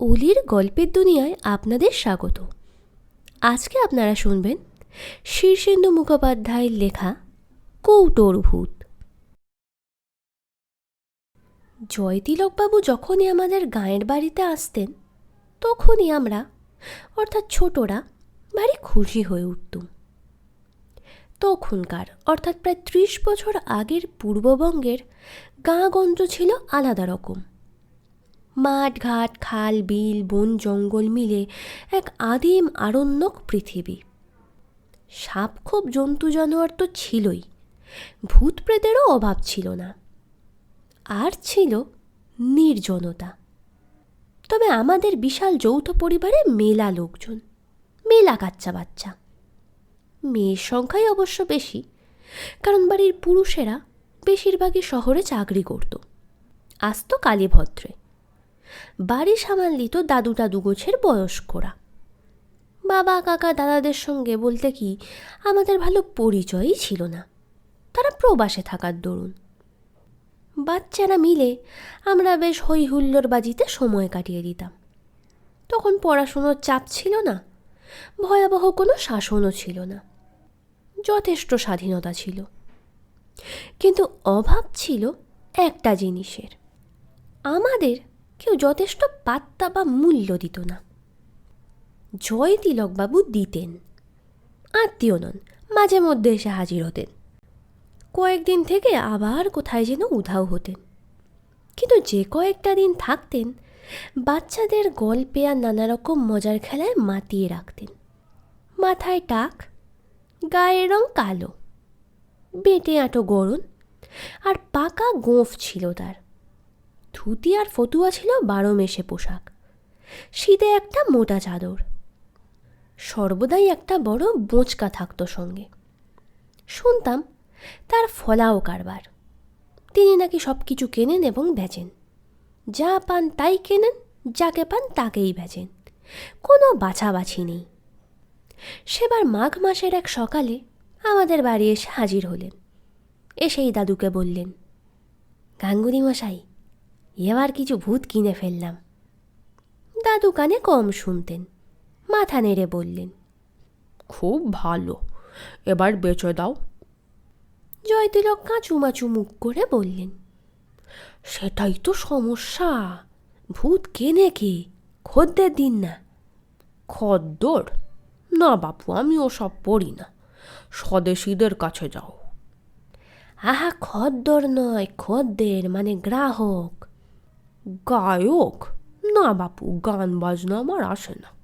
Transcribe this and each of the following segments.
অলির গল্পের দুনিয়ায় আপনাদের স্বাগত। আজকে আপনারা শুনবেন শীর্ষেন্দু মুখোপাধ্যায়ের লেখা কৌটোর ভূত জয়তিলকবাবু যখনই আমাদের গাঁয়ের বাড়িতে আসতেন, তখনই আমরা, অর্থাৎ ছোটরা ভারী খুশি হয়ে উঠতুম। তখনকার, অর্থাৎ প্রায় ত্রিশ বছর আগের পূর্ববঙ্গের গাঁ গাঁগঞ্জ ছিল আলাদা রকম। মাঠ ঘাট খাল, বিল, বন, জঙ্গল মিলে এক আদিম আরণ্যক পৃথিবী। সাপ খুব জন্তু জানোয়ার তো ছিলই ভূত প্রেতেরও অভাব ছিল না। আর ছিল নির্জনতা। তবে আমাদের বিশাল যৌথ পরিবারে মেলা লোকজন, মেলা কাচ্চা বাচ্চা মেয়ের সংখ্যাই অবশ্য বেশি, কারণ বাড়ির পুরুষেরা বেশিরভাগই শহরে চাকরি করত, আসতো কালীভদ্রে। বাড়ি সামাল দিত দাদু দাদু গোছের বয়স্করা। বাবা, কাকা, দাদাদের সঙ্গে বলতে কি, আমাদের ভালো পরিচয়ই ছিল না। তারা প্রবাসে থাকার দরুন। বাচ্চারা মিলে আমরা বেশ হই হুল্লোর বাজিতে সময় কাটিয়ে দিতাম। তখন পড়াশুনোর চাপ ছিল না, ভয়াবহ কোনো শাসনও ছিল না। যথেষ্ট স্বাধীনতা ছিল। কিন্তু অভাব ছিল একটা জিনিসের। আমাদের কেউ যথেষ্ট পাত্তা বা মূল্য দিত না। জয় তিলকবাবু দিতেন, আত্মীয় নন, মাঝে মধ্যে এসে হাজির হতেন। কয়েকদিন থেকে আবার কোথায় যেন উধাও হতেন। কিন্তু যে কয়েকটা দিন থাকতেন, বাচ্চাদের গল্পে আর নানা রকম মজার খেলায় মাতিয়ে রাখতেন। মাথায় টাক, গায়ের রং কালো, বেঁটে আঁটো গরণ আর পাকা গোঁফ ছিল তার। ধুতি আর ফতুয়া ছিল বারো মেশে পোশাক। শীতে একটা মোটা চাদর। সর্বদাই একটা বড় বোঁচকা থাকতো সঙ্গে। শুনতাম তার ফলাও কারবার। তিনি নাকি সব কিছু কেনেন এবং বেচেন। যা পান তাই কেনেন, যাকে পান তাকেই বেচেন। কোনো বাছাবাছি নেই। সেবার মাঘ মাসের এক সকালে আমাদের বাড়ি এসে হাজির হলেন। এসেই দাদুকে বললেন গাঙ্গুলি মশাই এবার কিছু ভূত কিনে ফেললাম। দাদু কানে কম শুনতেন মাথা নেড়ে বললেন খুব ভালো এবার বেচে দাও। জয়তিলক কাঁচুমাচু মুখ করে বললেন সেটাই তো সমস্যা ভূত কেনে কে? খদ্দের দিন না। খদ্দর? না বাপু আমি ওসব পড়ি না স্বদেশীদের কাছে যাও। আহা খদ্দর নয় খদ্দের মানে গ্রাহক। গায়ক না বাপু, গান বাজনা আমার আসে না।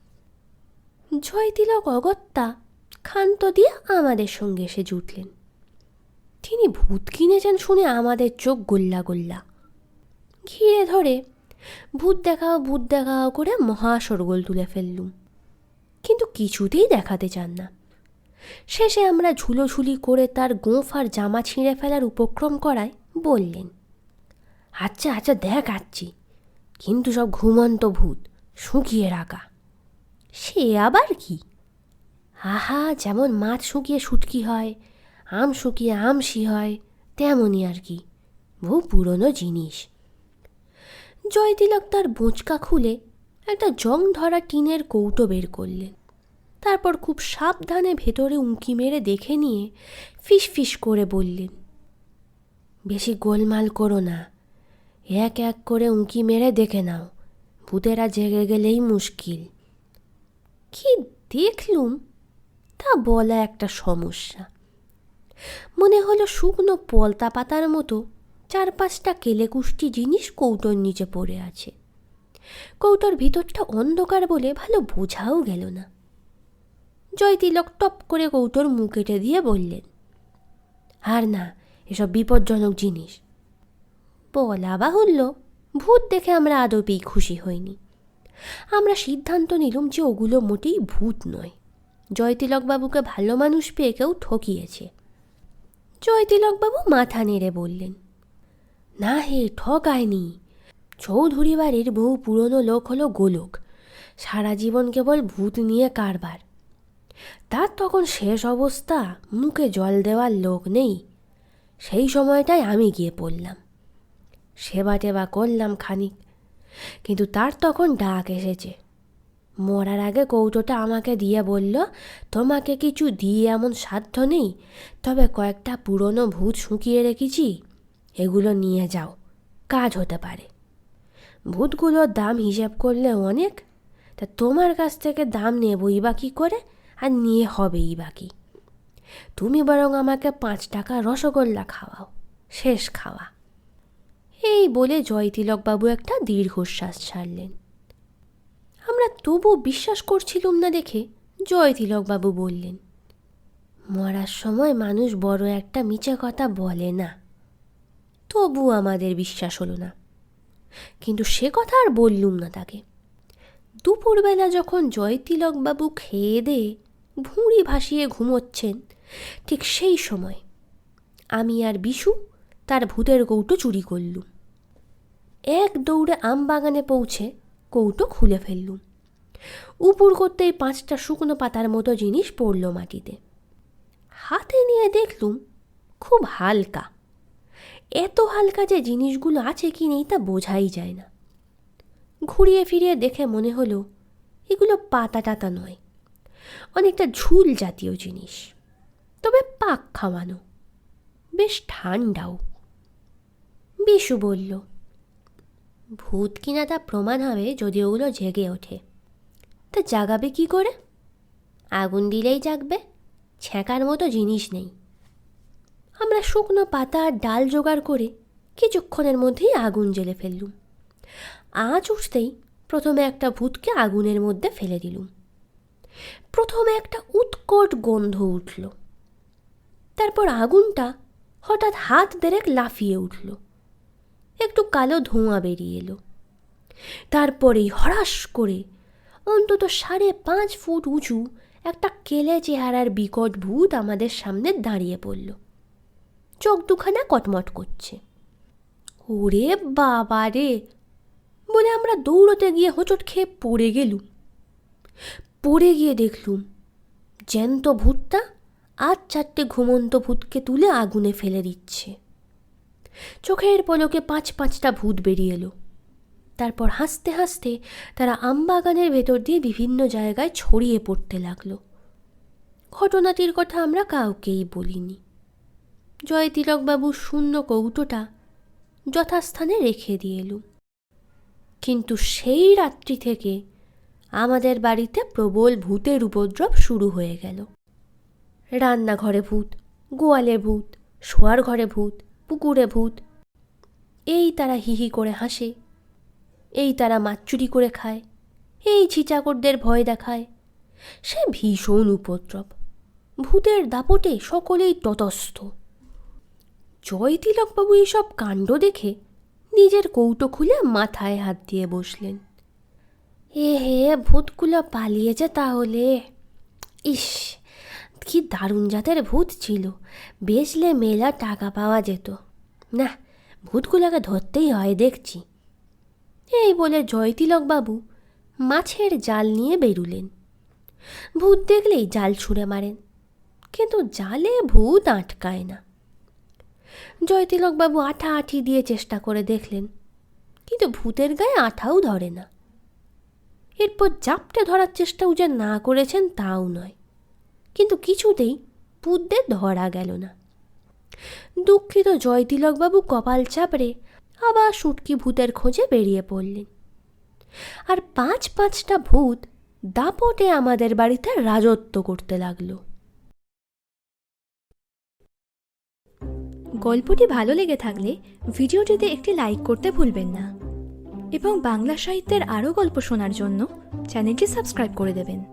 জয়তিলক অগত্যা, ক্ষান্ত দিয়ে আমাদের সঙ্গে এসে জুটলেন। তিনি ভূত কিনেছেন শুনে আমাদের চোখ গোল্লা গোল্লা। ঘিরে ধরে, ভূত দেখাও ভূত দেখাও করে মহা সরগোল তুলে ফেললুম। কিন্তু কিছুতেই দেখাতে চান না। শেষে আমরা ঝুলোঝুলি করে তার গোঁফ আর জামা ছিঁড়ে ফেলার উপক্রম করায় বললেন আচ্ছা আচ্ছা দেখ আচ্ছি কিন্তু সব ঘুমন্ত ভূত, শুকিয়ে রাখা। সে আবার কি? আহা, যেমন মাছ শুকিয়ে শুটকি হয়, আম শুকিয়ে আমসি হয়, তেমনই আর কি। বহু পুরনো জিনিস। জয়তিলক তার বোঁচকা খুলে একটা জং ধরা টিনের কৌটো বের করলেন। তারপর খুব সাবধানে ভেতরে উঁকি মেরে দেখে নিয়ে ফিস ফিস করে বললেন, বেশি গোলমাল করো না। এক এক করে উঁকি মেরে দেখে নাও। ভূতেরা জেগে গেলেই মুশকিল। কি দেখলুম? তা বলা একটা সমস্যা। মনে হলো শুকনো পলতা পাতার মতো চার পাঁচটা কেলেকুষ্টি জিনিস কৌটোর নিচে পড়ে আছে। কৌটোর ভিতরটা অন্ধকার বলে ভালো বোঝাও গেল না। জয়তিলক টপ করে কৌটোর মুখ কেটে দিয়ে বললেন, আর না, এসব বিপজ্জনক জিনিস। বলা বাহুল্য, ভূত দেখে আমরা আদপেই খুশি হইনি। আমরা সিদ্ধান্ত নিলুম যে ওগুলো মোটেই ভূত নয়। জয়তিলকবাবুকে ভালো মানুষ পেয়ে কেউ ঠকিয়েছে। জয়তিলকবাবু মাথা নেড়ে বললেন, না হে, ঠকায়নি। চৌধুরী বাড়ির বহু পুরনো লোক হলো গোলক। সারা জীবন কেবল ভূত নিয়ে কারবার। তার তখন শেষ অবস্থা, মুখে জল দেওয়ার লোক নেই। সেই সময়টায় আমি গিয়ে পড়লাম। সেবা টেবা করলাম খানিক। কিন্তু তার তখন ডাক এসেছে। মরার আগে কৌটোটা আমাকে দিয়ে বলল, তোমাকে কিছু দিয়ে এমন সাধ্য নেই, তবে কয়েকটা পুরনো ভূত শুকিয়ে রেখেছি, এগুলো নিয়ে যাও, কাজ হতে পারে। ভূতগুলোর দাম হিসেব করলে অনেক, তা তোমার কাছ থেকে দাম নেবই বা কী করে, আর নিয়ে হবেই বা কি? তুমি বরং আমাকে পাঁচ টাকা রসগোল্লা খাওয়াও, শেষ খাওয়া। এই বলে জয়তিলকবাবু একটা দীর্ঘশ্বাস ছাড়লেন। আমরা তবু বিশ্বাস করছিলুম না দেখে জয়তিলকবাবু বললেন, মরার সময় মানুষ বড় একটা মিছে কথা বলে না। তবু আমাদের বিশ্বাস হলো না। কিন্তু সে কথা আর বললুম না তাকে। দুপুরবেলা যখন জয়তিলকবাবু খেয়ে দিয়ে ভুঁড়ি ভাসিয়ে ঘুমোচ্ছেন, ঠিক সেই সময় আমি আর বিশু তার ভূতের কৌটো চুরি করলুম। এক দৌড়ে আম বাগানে পৌঁছে কৌটো খুলে ফেললুম। উপুর করতেই পাঁচটা শুকনো পাতার মতো জিনিস পড়ল মাটিতে। হাতে নিয়ে দেখলুম, খুব হালকা। এত হালকা যে জিনিসগুলো আছে কি নেই তা বোঝাই যায় না। ঘুরিয়ে ফিরিয়ে দেখে মনে হলো, এগুলো পাতা টাতা নয়, অনেকটা ঝুল জাতীয় জিনিস। তবে পাক খাওয়ানো, বেশ ঠান্ডাও। বিশু বলল ভূত কিনা তা প্রমাণ হবে যদি ওগুলো জেগে ওঠে। তা জাগাবে কি করে? আগুন দিলেই জাগবে। ছ্যাঁকার মতো জিনিস নেই। আমরা শুকনো পাতা আর ডাল জোগাড় করে কিছুক্ষণের মধ্যেই আগুন জ্বেলে ফেললুম। আঁচ উঠতেই প্রথমে একটা ভূতকে আগুনের মধ্যে ফেলে দিলুম। প্রথমে একটা উৎকট গন্ধ উঠল। তারপর আগুনটা হঠাৎ হাত দেরেক লাফিয়ে উঠল। একটু কালো ধোঁয়া বেরিয়ে এলো। তারপরেই হঠাৎ করে অন্তত সাড়ে পাঁচ ফুট উঁচু একটা কেলে চেহারার বিকট ভূত আমাদের সামনে দাঁড়িয়ে পড়ল। চোখ দুখানা কটমট করছে। ওরে বাবা রে! বলে আমরা দৌড়তে গিয়ে হোঁচট খেয়ে পড়ে গেলুম। পড়ে গিয়ে দেখলুম জ্যান্ত ভূতটা আজ চারটে ঘুমন্ত ভূতকে তুলে আগুনে ফেলে দিচ্ছে। চোখের পলকে পাঁচ পাঁচটা ভূত বেরিয়ে এলো। তারপর হাসতে হাসতে তারা আমবাগানের ভেতর দিয়ে বিভিন্ন জায়গায় ছড়িয়ে পড়তে লাগল। ঘটনাটির কথা আমরা কাউকেই বলিনি। জয় তিলকবাবু শূন্য কৌটোটা যথাস্থানে রেখে দিয়ে এলুম কিন্তু সেই রাত্রি থেকে আমাদের বাড়িতে প্রবল ভূতের উপদ্রব শুরু হয়ে গেল। রান্নাঘরে ভূত, গোয়ালে ভূত, শোয়ার ঘরে ভূত পুকুরে ভূত। এই তারা হিহি করে হাসে। এই তারা মাছ চুরি করে খায়। এই ছিচাকরদের ভয় দেখায়। সে ভীষণ উপদ্রব। ভূতের দাপটে সকলেই ততস্থ জয়তিলকবাবু এইসব কাণ্ড দেখে নিজের কৌটো খুলে মাথায় হাত দিয়ে বসলেন। এ হে, ভূতগুলো পালিয়েছে তাহলে? ইস কি দারুণ জাতের ভূত ছিল। বেচলে মেলা টাকা পাওয়া যেত। না, ভূতগুলোকে ধরতেই হয়, দেখছি। এই বলে জয়তিলকবাবু মাছের জাল নিয়ে বেরুলেন। ভূত দেখলেই জাল ছুঁড়ে মারেন, কিন্তু জালে ভূত আটকায় না। জয়তিলকবাবু আঠা আঠি দিয়ে চেষ্টা করে দেখলেন, কিন্তু ভূতের গায়ে আঠাও ধরে না। এরপর জাপটে ধরার চেষ্টাও যে না করেছেন তাও নয়। কিন্তু কিছুতেই ভূতদের ধরা গেল না। দুঃখিত জয়তিলকবাবু কপাল চাপড়ে আবার সুটকি ভূতের খোঁজে বেরিয়ে পড়লেন। আর পাঁচ পাঁচটা ভূত দাপটে আমাদের বাড়িতে রাজত্ব করতে লাগল। গল্পটি ভালো লেগে থাকলে ভিডিওটিতে একটি লাইক করতে ভুলবেন না। এবং বাংলা সাহিত্যের আরও গল্প শোনার জন্য চ্যানেলটি সাবস্ক্রাইব করে দেবেন।